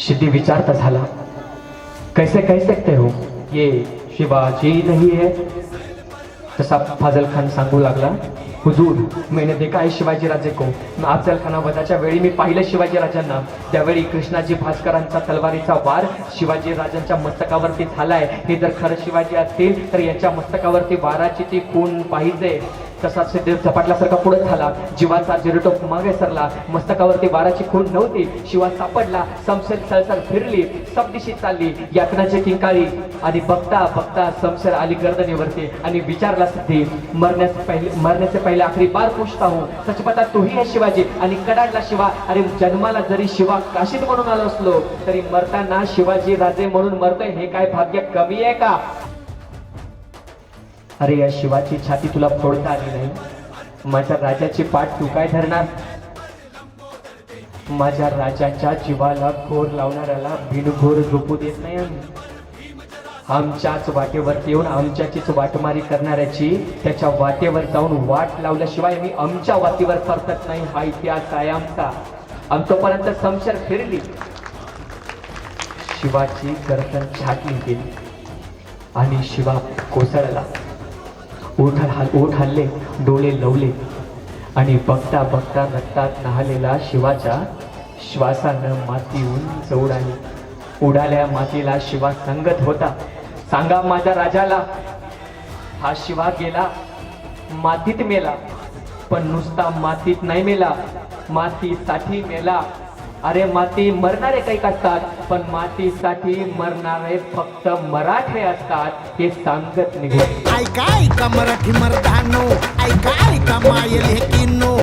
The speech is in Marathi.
सिद्धि विचारता झाला कैसे कह सकते हो? ये शिवाजी नहीं है? तसा फाजल खान सांगू लागला हुजूर मैंने देखा है शिवाजी राजे को। अफजल खाना वधाच्या वेळी मी पाहिलं शिवाजी राजांना. त्यावेळी कृष्णाजी भास्करांचा तलवारीचा वार शिवाजी राजांच्या मस्तकावरती झालाय. हे जर खरं शिवाजी असतील तर यांच्या मस्तकावरती वाराची ती खून पाहिजे. तसा सिद्धेव झपाटल्यासारखा पुढे झाला. जीवाचा जिरटो मागे सरला. मस्तकावरती वाराची खून नव्हती. शिवा सापडला. समशेर सळसळ फिरली. सब दिशी चालली. यातनाची किंकाळी. आणि बघता बघता समशेर आली गर्दनीवरती आणि विचारला सिद्धी मरण्यास पहिले मरण्याचे पहिले आखरी बार पूछता हूँ सचपता तूही आहे शिवाजी. आणि कडाडला शिवा. अरे जन्माला जरी शिवा काशीत म्हणून आलो असलो तरी मरताना शिवाजी राजे म्हणून मरतोय. हे काय भाग्य कमी आहे का? अरे या शिवाची छाती तुला फोडता आली नाही. माझ्या राजाची पाठ तू काय धरणार? माझ्या राजाच्या जीवाला घोर लावणाऱ्याला बिनघोर झोपू देत नाही आम्ही. आमच्याच वाटेवरती येऊन आमच्याचीच वाटमारी करणाऱ्याची त्याच्या वाटेवर जाऊन वाट लावल्याशिवाय मी आमच्या वाटेवर परतत नाही. हा इतिहास आहे आमचा. आमच्यापर्यंत समशर फिरली. शिवाची गर्दन छाटली गेली आणि शिवा कोसळला. ओठ हल ओठ हल्ले डोळे लवले आणि बघता बघता रक्तात नहालेला शिवाच्या श्वासानं माती उंच उडाली उडाल्या मातीला शिवा संगत होता सांगा माझ्या राजाला. हा शिवा गेला मातीत मेला पण नुसता मातीत नाही मेला मातीसाठी मेला. अरे माती मरणारे काही असतात पण मातीसाठी मरणारे फक्त मराठे असतात हे सांगत निघत ऐका ऐका मराठी मर्दानो ऐका ऐका मायल हे किनो